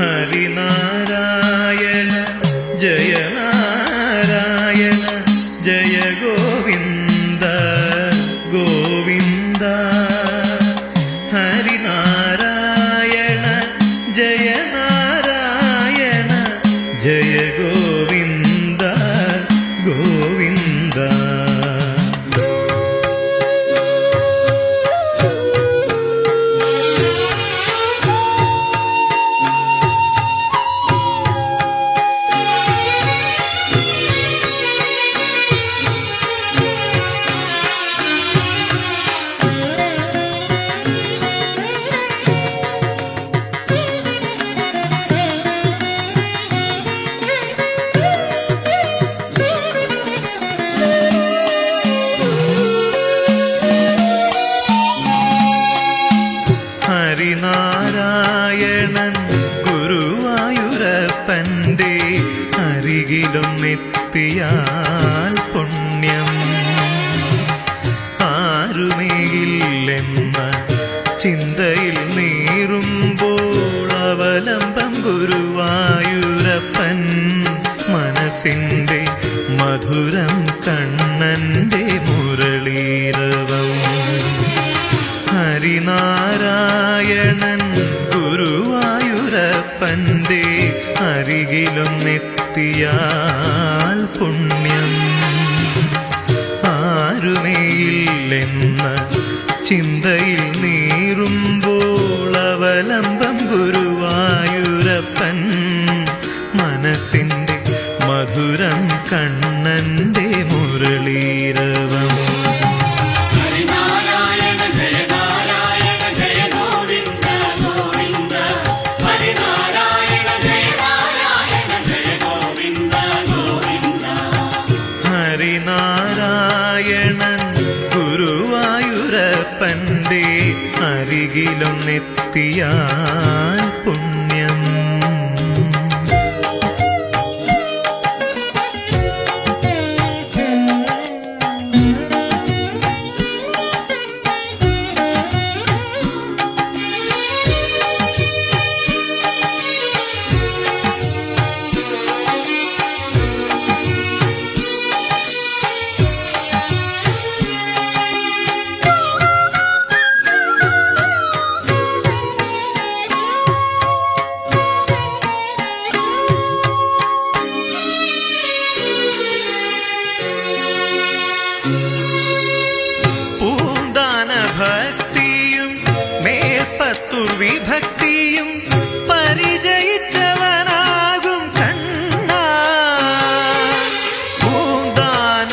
ഹരിനാരായണ തന്റെ അരികിലൊന്നെത്തിയാൽ പുണ്യം. ആരുമേയില്ലെന്ന ചിന്തയിൽ നേറുമ്പോൾ അവലംബം ഗുരുവായൂരപ്പൻ. മനസ്സിന്റെ മധുരം കണ്ണന്റെ മുരളീരവം. ഹരിനാ ആരുമേയിലൊന്നെത്തിയാൽ പുണ്യം. ആരുമേയില്ലെന്ന ചിന്തയിൽ നീറുമ്പോൾ അവലംബം ഗുരുവായൂരപ്പൻ. മനസ്സിന്റെ മധുരം കണ്ണന്റെ മുരളീര അരികിലൊന്നെത്തിയാൽ പുണ്യ ദുർവിഭക്തിയും പരിചയിച്ചവനാകും കണ്ണ. ഭൂദാന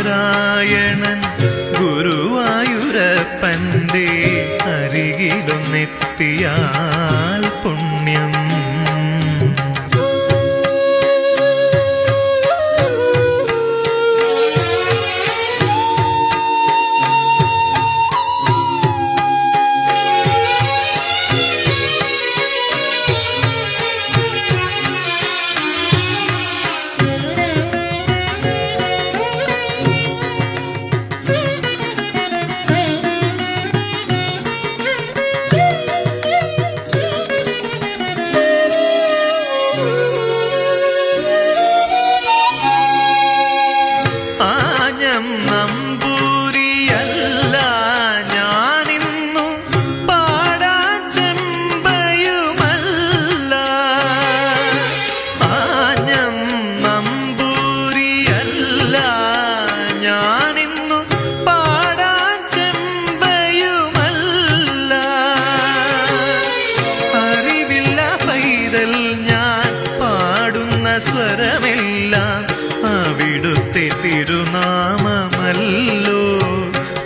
അവിടുത്തെ തിരുനാമമല്ലോ.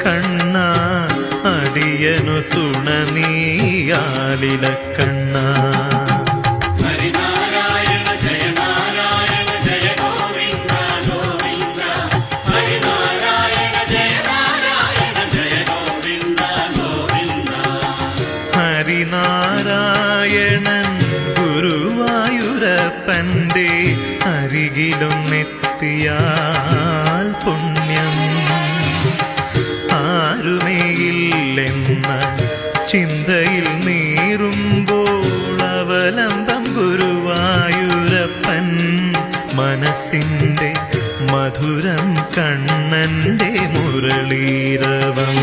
കണ്ണ അടിയനു തുണ നീയാലില കണ്ണ. ഹരിനാരായണൻ ഗുരുവായൂരപ്പന്റെ അരികിലും എത്തിയാൽ പുണ്യം. ആരുമേയില്ലെന്ന ചിന്തയിൽ നീറുമ്പോൾ അവലംബം ഗുരുവായൂരപ്പൻ. മനസ്സിന്റെ മധുരം കണ്ണന്റെ മുരളീരവം.